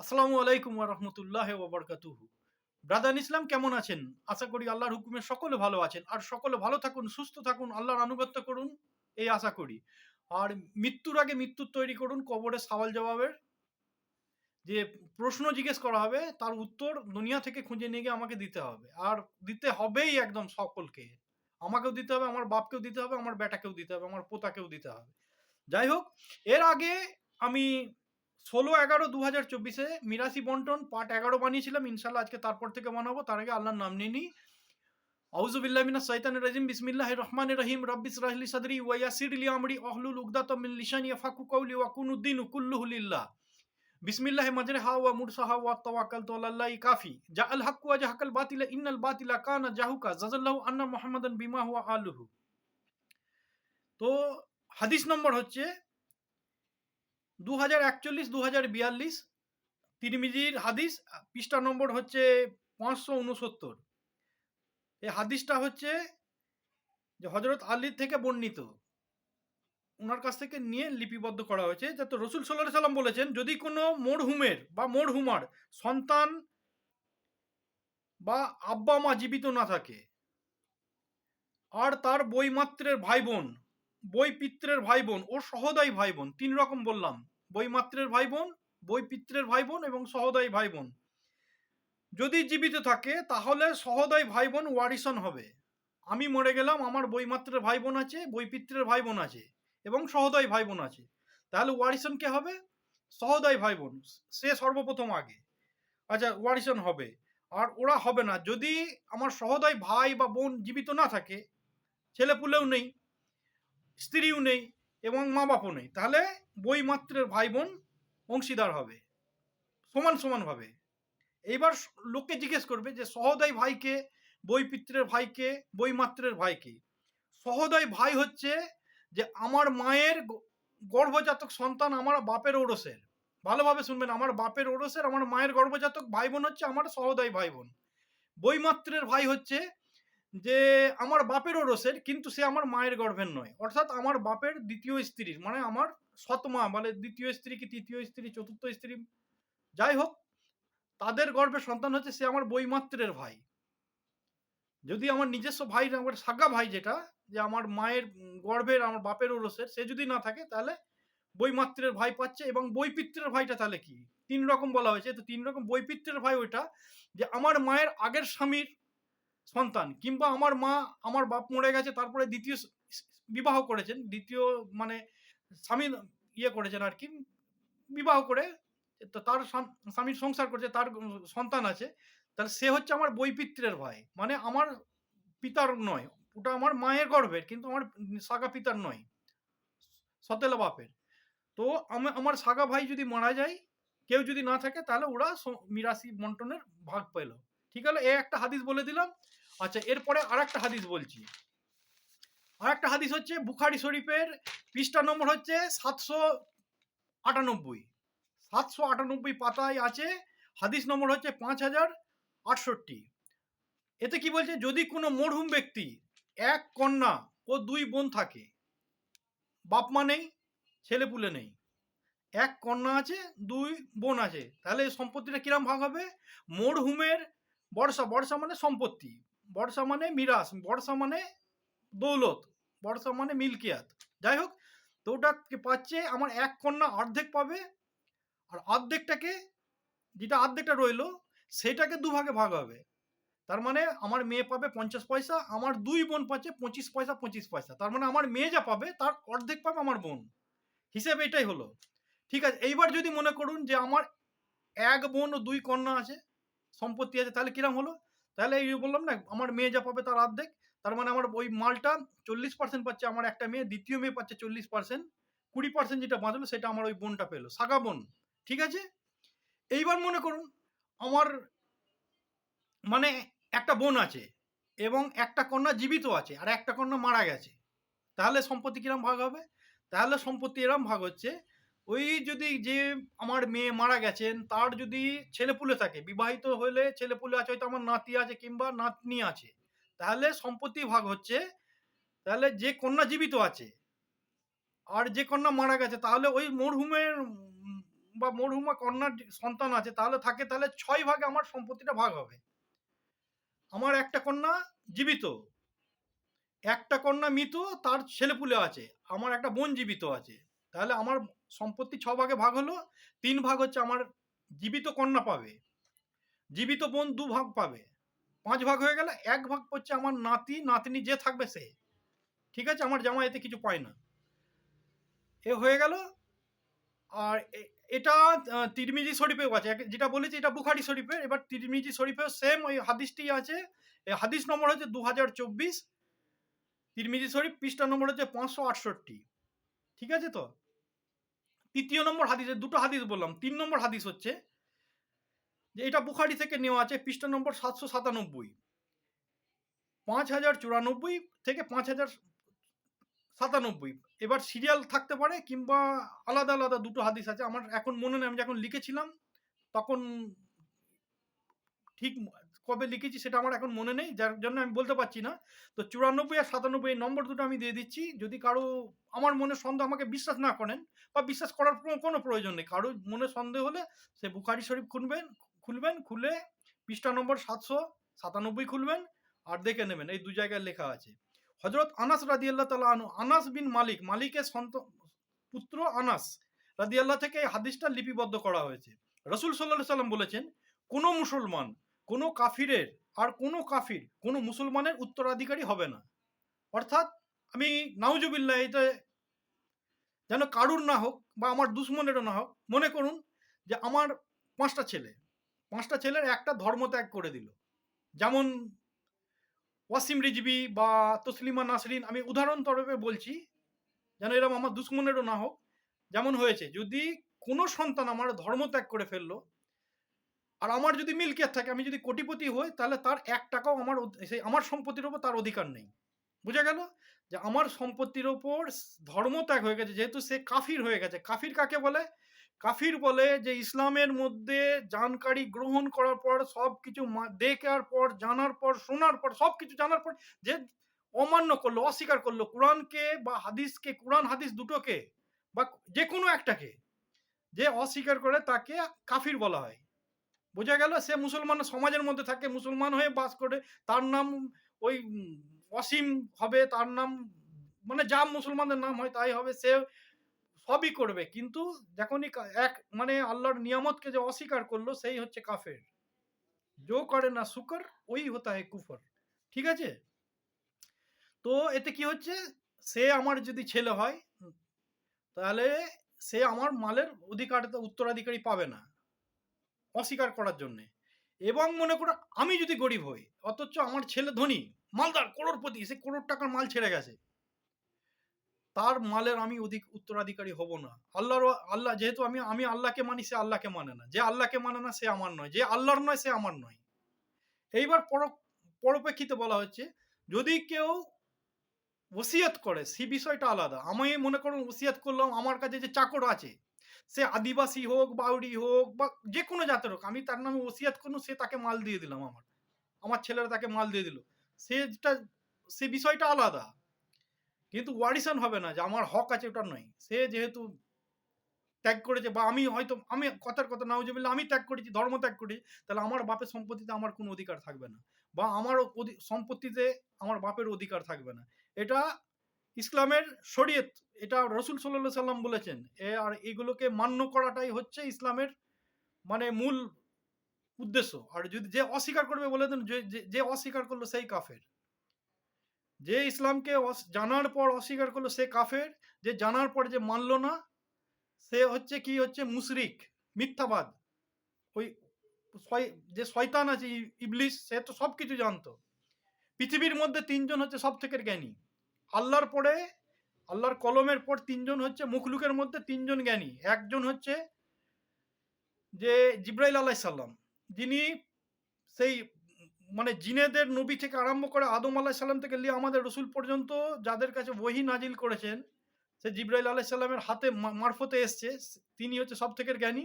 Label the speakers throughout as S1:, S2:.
S1: আসসালামু আলাইকুম রাহমাতুল্লাহি বারাকাতুহু। ব্রাদার ইসলাম, কেমন আছেন? আশা করি আল্লাহর হুকুমে সকলে ভালো আছেন। আর সকলে ভালো থাকুন, সুস্থ থাকুন, আল্লাহর আনুগত্য করুন, এই আশা করি। আর মৃত্যুর আগে মৃত্যুর তৈরি করুন কবরে সওয়াল জবাবের। যে প্রশ্ন জিজ্ঞেস করা হবে, তার উত্তর দুনিয়া থেকে খুঁজে নিয়ে গিয়ে আমাকে দিতে হবে। আর দিতে হবেই একদম সকলকে। আমাকেও দিতে হবে, আমার বাপকেও দিতে হবে, আমার বেটাকেও দিতে হবে, আমার পোতাকেও দিতে হবে। যাই হোক, এর আগে আমি ষোলো এগারো দু হাজার চব্বিশে মিরাসি বন্টন পার্ট এগারো বানিয়েছিলাম। ইনশাল্লাহ আজকে তারপর থেকে বানাবো। তার আগে আল্লাহর নাম নিয়ে নিই আউজুবিল্লামিনা সৈতান রাজিম। বিসমিল্লাহ রহমান রহিম। রব্বিস রাহলি সদরি ওয়াসির লি আমরি। অহলুল উগদাত মিন লিসানি ইয়াফাকু কওলি ওয়া কুনুদ্দিন কুল্লুহু লিল্লাহ। বিসমিল্লাহ মাজরিহা ওয়া মুরসাহা ওয়া তাওয়াক্কালতু আলাল্লাহি কাফি। জাআল হাক্কু ওয়া জাহাকাল বাতিলা। ইন্নাল বাতিলা কানা জাহুকা। জাযাল্লাহু আন্না মুহাম্মাদান বিমা হুয়া আলুহু। তো হাদিস নম্বর হচ্ছে দু হাজার একচল্লিশ দু হাজার বিয়াল্লিশ, তিরমিজির হাদিস, পৃষ্ঠা নম্বর হচ্ছে পাঁচশো উনসত্তর এই হাদিসটা হচ্ছে যে হজরত আলীর থেকে বর্ণিত। ওনার কাছ থেকে নিয়ে লিপিবদ্ধ করা হয়েছে, যাতে রসুল সাল্লাহ সাল্লাম বলেছেন, যদি কোনো মোড়হুমের বা মোড়হুমার সন্তান বা আব্বা মা জীবিত না থাকে, আর তার বইমাত্রের ভাই বোন বই পিত্রের ভাই বোন ও সহদাই ভাই বোন তিন রকম বললাম। বইমাত্রের ভাই বোন বই পিত্রের ভাই বোন এবং সহদাই ভাই বোন যদি জীবিত থাকে, তাহলে সহদাই ভাই বোন ওয়ারিসন হবে। আমি মরে গেলাম, আমার বইমাত্রের ভাই বোন আছে, বই পিত্রের ভাই বোন আছে এবং সহদাই ভাই বোন আছে। তাহলে ওয়ারিসন কে হবে? সহদাই ভাই বোন সে সর্বপ্রথম আগে। আচ্ছা ওয়ারিসন হবে। আর ওরা হবে না। যদি আমার সহদাই ভাই বা বোন জীবিত না থাকে, ছেলেপুলেও নেই। স্ত্রীও নেই এবং মা বাপও নেই। তাহলে বই মাত্রের ভাই বোন অংশীদার হবে। সমান সমানভাবে এইবার লোককে জিজ্ঞেস করবে যে, সহদয় ভাইকে বই পিত্রের ভাইকে বই মাত্রের ভাইকে। সহদয় ভাই হচ্ছে যে, আমার মায়ের গর্ভজাতক সন্তান আমার বাপের ওরসের। ভালোভাবে শুনবেন, আমার বাপের ওরসের, আমার মায়ের গর্ভজাতক ভাই বোন হচ্ছে আমার সহদয় ভাই বোন বইমাত্রের ভাই হচ্ছে যে আমার বাপের ওরসের কিন্তু সে আমার মায়ের গর্ভের নয়। অর্থাৎ আমার বাপের দ্বিতীয় স্ত্রীর মানে আমার সৎমা মানে দ্বিতীয় স্ত্রী কি তৃতীয় স্ত্রী, চতুর্থ স্ত্রী, যাই হোক, তাদের গর্ভে সন্তান হচ্ছে সে আমার বইমাত্রের ভাই। যদি আমার নিজস্ব ভাই, আমার সাগা ভাই যেটা, যে আমার মায়ের গর্ভের, আমার বাপের ওরসের সে যদি না থাকে, তাহলে বইমাত্রের ভাই পাচ্ছে এবং বইপিত্রের ভাইটা তাহলে কি? তিন রকম বলা হয়েছে। তো তিন রকম বইপিত্রের ভাই ওইটা, যে আমার মায়ের আগের স্বামীর সন্তান কিংবা আমার মা, আমার বাপ মরে গেছে, তারপরে দ্বিতীয় বিবাহ করেছেন, দ্বিতীয় মানে স্বামী ইয়ে করেছেন আর কি, বিবাহ করে তার স্বামীর সংসার করছে, তার সন্তান আছে, তাহলে সে হচ্ছে আমার বৈপিত্রের ভাই। মানে আমার পিতার নয়, ওটা আমার মায়ের গর্ভের, কিন্তু আমার সাগা পিতার নয়, সতেলা বাপের। তো আমি, আমার সাগা ভাই যদি মারা যায়, কেউ যদি না থাকে, তাহলে ওরা মিরাসি বন্টনের ভাগ পেল। ঠিক হলো এ একটা হাদিস বলে দিলাম। আচ্ছা এরপরে আর একটা হাদিস বলছি। আর একটা হাদিস হচ্ছে বুখারি শরীফের পৃষ্ঠা নম্বর হচ্ছে সাতশো আটানব্বই। সাতশো আটানব্বই পাতায় আছে, হাদিস নম্বর হচ্ছে পাঁচ হাজার আটষট্টি। এতে কি বলছে? যদি কোনো মরহুম ব্যক্তি, এক কন্যা ও দুই বোন থাকে, বাপ মা নেই ছেলেপুলে নেই, এক কন্যা আছে, দুই বোন আছে, তাহলে সম্পত্তিটা কিরম ভাগ হবে? মরহুমের বর্ষা বর্ষা মানে সম্পত্তি, বর্ষা মানে মিরাস বর্ষা মানে দৌলত, বর্ষা মানে মিল্কিয়াত। যাই হোক, তো ওটাকে পাচ্ছে, আমার এক কন্যা অর্ধেক পাবে, আর অর্ধেকটাকে, যেটা অর্ধেকটা রইল, সেটাকে দুভাগে ভাগ হবে। তার মানে আমার মেয়ে পাবে পঞ্চাশ পয়সা, আমার দুই বোন পাচ্ছে পঁচিশ পয়সা পঁচিশ পয়সা। তার মানে আমার মেয়ে যা পাবে, তার অর্ধেক পাবে আমার বোন। হিসেবে এটাই হলো। ঠিক আছে, এইবার যদি মনে করুন যে আমার এক বোন ও দুই কন্যা আছে সম্পত্তি আছে, তাহলে কিরম হলো? তাহলে এই বললাম না, আমার মেয়ে যা পাবে তার অর্ধেক, তার মানে আমার ওই মালটা চল্লিশ পার্সেন্ট পাচ্ছে আমার একটা মেয়ে, দ্বিতীয় মেয়ে পাচ্ছে চল্লিশ পার্সেন্ট কুড়ি পার্সেন্ট যেটা বাঁচলো সেটা আমার ওই বোনটা পেল, সাগা বোন, ঠিক আছে? এইবার মনে করুন, আমার মানে একটা বোন আছে এবং একটা কন্যা জীবিত আছে আর একটা কন্যা মারা গেছে, তাহলে সম্পত্তি কিরম ভাগ হবে? তাহলে সম্পত্তি এরম ভাগ হচ্ছে ওই যদি যে আমার মেয়ে মারা গেছেন, তার যদি ছেলেপুলে থাকে, বিবাহিত হলে ছেলেপুলে আছে, হয়তো আমার নাতি আছে কিংবা নাতনি আছে, তাহলে সম্পত্তি ভাগ হচ্ছে, তাহলে যে কন্যা জীবিত আছে আর যে কন্যা মারা গেছে, তাহলে ওই মরহুমের, বা মরহুমা কন্যার সন্তান আছে, তাহলে থাকে, তাহলে ছয় ভাগে আমার সম্পত্তিটা ভাগ হবে। আমার একটা কন্যা জীবিত, একটা কন্যা মৃত, তার ছেলেপুলে আছে, আমার একটা বোন জীবিত আছে। তাহলে আমার সম্পত্তি ছ ভাগে ভাগ হলো, তিন ভাগ হচ্ছে আমার জীবিত কন্যা পাবে, জীবিত বোন দু ভাগ পাবে, পাঁচ ভাগ হয়ে গেলে এক ভাগ হচ্ছে আমার নাতি, নাতনি যে থাকবে সে, ঠিক আছে? আমার জামা এতে কিছু পায় না। এ হয়ে গেল, আর এটা তিরমিজি শরীফেও আছে। যেটা বলেছি এটা বুখারি শরীফের, এবার তিরমিজি শরীফেও সেম ওই হাদিসটি আছে। হাদিস নম্বর হচ্ছে দু হাজার চব্বিশ, তিরমিজি শরীফ পৃষ্ঠা নম্বর হচ্ছে পাঁচশো আটষট্টি। ঠিক আছে তো? তৃতীয় নম্বর হাদিসে দুটো হাদিস বললাম, তিন নম্বর হাদিস হচ্ছে যে এটা বুখারি থেকে নেওয়া আছে পৃষ্ঠা নম্বর সাতশো সাতানব্বই। পাঁচ হাজার চুরানব্বই থেকে পাঁচ হাজার সাতানব্বই। এবার সিরিয়াল থাকতে পারে কিংবা আলাদা আলাদা দুটো হাদিস আছে। আমার এখন মনে নেই, আমি যখন লিখেছিলাম, তখন ঠিক কবে লিখেছি সেটা আমার এখন মনে নেই, যার জন্য আমি বলতে পারছি না। তো চুরানব্বই আর সাতানব্বই নম্বর দুটো আমি দিয়ে দিচ্ছি। যদি কারও, আমার মনে সন্দেহ, আমাকে বিশ্বাস না করেন বা বিশ্বাস করার কোনো- প্রয়োজন নেই। কারও মনে সন্দেহ হলে সে বুখারি শরীফ খুলবেন খুলবেন, খুলে পৃষ্ঠা নম্বর সাতশো সাতানব্বই খুলবেন আর দেখে নেবেন। এই দু জায়গায় লেখা আছে। হজরত আনাস রাদিয়াল্লাহ তালা আনু আনাস বিন মালিক, মালিকের সন্ত, পুত্র আনাস রাদিয়াল্লাহ থেকে এই হাদিসটা লিপিবদ্ধ করা হয়েছে। রসুল সাল্লাহ সাল্লাম বলেছেন, কোনো মুসলমান কোনো কাফিরের আর কোনো কাফির, কোনো মুসলমানের উত্তরাধিকারী হবে না। অর্থাৎ আমি নাউজুবিল্লাহ এটা যেন কারুর না হোক বা আমার দুশ্মনেরও না হোক, মনে করুন যে আমার পাঁচটা ছেলে, পাঁচটা ছেলের একটা ধর্ম ত্যাগ করে দিল। যেমন ওয়াসিম রিজবি বা তসলিমা নাসরিন, আমি উদাহরণ তরফে বলছি, যেন এরকম আমার দুশ্মনেরও না হোক। যেমন হয়েছে, যদি কোনো সন্তান আমার ধর্ম ত্যাগ করে ফেলল আর আমার যদি মিল্কিয়াত থাকে, আমি যদি কোটিপতি হই, তাহলে তার এক টাকাও আমার সেই আমার সম্পত্তির ওপর তার অধিকার নেই। বুঝা গেল? যে আমার সম্পত্তির ওপর ধর্ম ত্যাগ হয়ে গেছে, যেহেতু সে কাফির হয়ে গেছে। কাফির কাকে বলে? কাফির বলে যে ইসলামের মধ্যে জানকারি গ্রহণ করার পর সব কিছু দেখার পর, জানার পর, শোনার পর সব কিছু জানার পর, যে অমান্য করল, অস্বীকার করল, কোরআনকে বা হাদিসকে, কোরআন হাদিস দুটোকে বা যে কোনো একটাকে, যে অস্বীকার করে তাকে কাফির বলা হয়। বোঝা গেল সে মুসলমান, সমাজের মধ্যে থাকে, মুসলমান হয়ে বাস করে। তার নাম ওই অসীম হবে, তার নাম মানে যা মুসলমানদের নাম হয় তাই হবে, সে সবই করবে। কিন্তু যখনই এক মানে আল্লাহর নিয়ামতকে যে অস্বীকার করল, সেই হচ্ছে কাফের। জো করে না শুকর, ওই হতা হয় কুফর। ঠিক আছে? তো এতে কি হচ্ছে? সে আমার যদি ছেলে হয়, তাহলে সে আমার মালের অধিকার, উত্তরাধিকারী পাবে না। অস্বীকার করার জন্যে। এবং মনে করো আমি যদি গরিব হই, অথচ আমার ছেলে ধনী, মালদার করোড়পতি সে করোড় টাকার মাল ছেড়ে গেছে। তার মালের আমি অধিক উত্তরাধিকারী হব না। আল্লাহর আল্লাহ, যেহেতু আমি আমি আল্লাহকে মানি, সে আল্লাহকে মানে না। যে আল্লাহকে মানে না, সে আমার নয়। যে আল্লাহর নয়, সে আমার নয়। এইবার পর, পরপ্রেক্ষিতে বলা হচ্ছে, যদি কেউ ওসিয়াত করে, সে বিষয়টা আলাদা। আমি মনে করুন ওসিয়াত করলাম, আমার কাছে যে চাকর আছে সে আদিবাসী হোক বাউরি হোক বা যে কোনো জাতের হোক, আমি তার নামে ওসিয়াত করলাম সে তাকে মাল দিয়ে দিলাম আমার। আমার ছেলেরা তাকে মাল দিয়ে দিল। সেটা সে বিষয়টা আলাদা। কিন্তু ওয়ারিশন হবে না যে আমার হক আছে ওটা নয়। সে যেহেতু ত্যাগ করেছে বা আমি হয়তো, আমি কথার কথা নাউজুবিল্লাহ আমি ত্যাগ করেছি, ধর্ম ত্যাগ করেছি, তাহলে আমার বাপের সম্পত্তিতে আমার কোনো অধিকার থাকবে না। বা আমার সম্পত্তিতে আমার বাপের অধিকার থাকবে না। এটা ইসলামের শরীয়ত, এটা রসুল সাল্লাহ সাল্লাম বলেছেন, এ আর এগুলোকে মান্য করাটাই হচ্ছে ইসলামের মানে মূল উদ্দেশ্য। আর যদি যে অস্বীকার করবে বলে দেন, যে অস্বীকার করল সেই কাফের। যে ইসলামকে জানার পর অস্বীকার করল সে কাফের, যে জানার পর যে মানলো না, সে হচ্ছে কি হচ্ছে মুশরিক, মিথ্যাবাদ। ওই যে শয়তান আছে ই- ইবলিস, সে তো সব কিছু জানতো। পৃথিবীর মধ্যে তিনজন হচ্ছে সব থেকে জ্ঞানী। আল্লাহর পরে, আল্লাহর কলমের পর তিনজন হচ্ছে মুখলুকের মধ্যে তিনজন জ্ঞানী। একজন হচ্ছে যে জিব্রাইল আলাইসাল্লাম যিনি সেই মানে জিনেদের নবী থেকে আরম্ভ করে আদম আলাহ সাল্লাম থেকে লিয়ে আমাদের রসুল পর্যন্ত যাদের কাছে ওহি নাজিল করেছেন, সে জিব্রাইল আলাহ সাল্লামের হাতে মারফতে এসছে। তিনি হচ্ছে সব থেকে জ্ঞানী।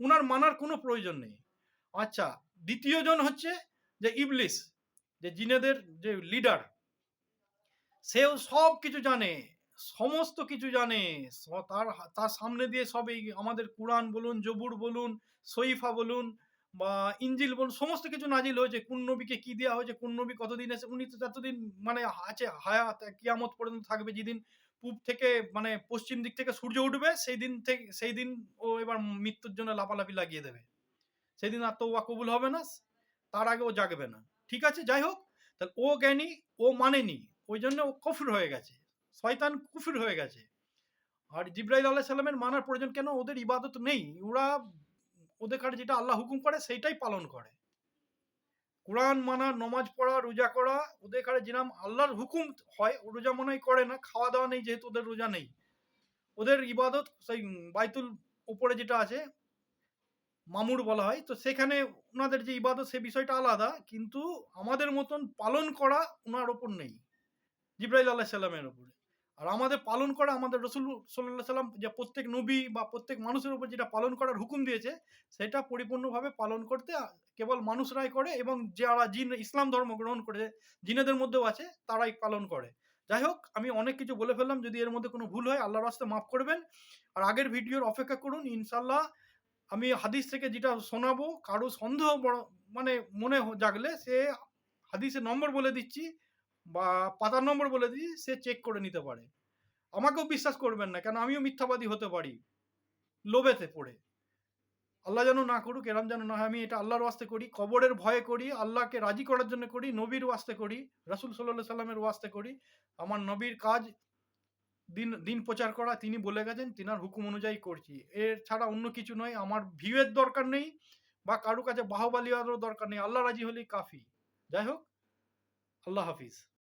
S1: উনার মানার কোনো প্রয়োজন নেই। আচ্ছা দ্বিতীয়জন হচ্ছে যে ইবলিস, যে জিনেদের যে লিডার সেও সব কিছু জানে, সমস্ত কিছু জানে। তার তার সামনে দিয়ে সব এই আমাদের কোরআন বলুন, জবুর বলুন, সইফা বলুন বা ইঞ্জিল বলুন, সমস্ত কিছু নাজিল হয়েছে। কোন নবীকে কি দেওয়া হয়েছে, কোন নবী কতদিন এসে, উনি তো যতদিন মানে আছে, হায়াত, কিয়ামত পর্যন্ত থাকবে। যেদিন পূব থেকে মানে পশ্চিম দিক থেকে সূর্য উঠবে, সেই দিন থেকে, সেই দিন ও এবার মৃত্যুর জন্য লাফালাফি লাগিয়ে দেবে। সেদিন আর তো ওয়া কবুল হবে না, তার আগে ও জাগবে না। ঠিক আছে? যাই হোক, তাহলে ও জ্ঞানী, ও মানেনি। ওই জন্য ও কফির হয়ে গেছে। শয়তান কুফির হয়ে গেছে। আর জিব্রাইল আল্লাহ সাল্লামের মানার প্রয়োজন কেন? ওদের ইবাদত নেই। ওরা ওদের কাছে যেটা আল্লাহ হুকুম করে, সেইটাই পালন করে। কোরআন মানা, নমাজ পড়া, রোজা করা, ওদের কাছে যেরাম আল্লাহর হুকুম হয়, রোজা মনে করে না। খাওয়া দাওয়া নেই, যেহেতু ওদের রোজা নেই। ওদের ইবাদত, সেই বাইতুল উপরে যেটা আছে, মামুর বলা হয়, তো সেখানে ওনাদের যে ইবাদত, সে বিষয়টা আলাদা। কিন্তু আমাদের মতন পালন করা ওনার ওপর নেই। জিব্রাইল আল্লাহ সাল্লামের ওপরে আর আমাদের পালন করা আমাদের রসুল সাল্লাহ সাল্লাম যে প্রত্যেক নবী বা প্রত্যেক মানুষের উপর যেটা পালন করার হুকুম দিয়েছে, সেটা পরিপূর্ণভাবে পালন করতে কেবল মানুষরাই করে এবং যারা জিন, ইসলাম ধর্ম গ্রহণ করে, জিনেদের মধ্যেও আছে, তারাই পালন করে। যাই হোক, আমি অনেক কিছু বলে ফেললাম, যদি এর মধ্যে কোনো ভুল হয়, আল্লাহর রাস্তে মাফ করবেন। আর আগের ভিডিওর অপেক্ষা করুন ইনশাল্লাহ আমি হাদিস থেকে যেটা শোনাবো, কারও সন্দেহ বড় মানে মনে জাগলে সে হাদিসের নম্বর বলে দিচ্ছি। বা পাতার নম্বর বলে দিই, সে চেক করে নিতে পারে। আমাকেও বিশ্বাস করবেন না, কেন আমিও মিথ্যাবাদী হতে পারি, লোভেতে পড়ে। আল্লাহ যেন না করুক, এরম যেন না হয়, আমি এটা আল্লাহর ওয়াস্তে করি, কবরের ভয়ে করি, আল্লাহকে রাজি করার জন্য করি, নবীর ওয়াস্তে করি, রাসুল সাল্লাহ সাল্লামের ওয়াস্তে করি। আমার নবীর কাজ, দিন দিন প্রচার করা, তিনি বলে গেছেন, তিনার হুকুম অনুযায়ী করছি। এর ছাড়া অন্য কিছু নয়, আমার ভিউয়ের দরকার নেই বা কারও কাছে বাহবালিয়ারও দরকার নেই। আল্লাহ রাজি হলেই কাফি। যাই হোক, আল্লাহ হাফিজ।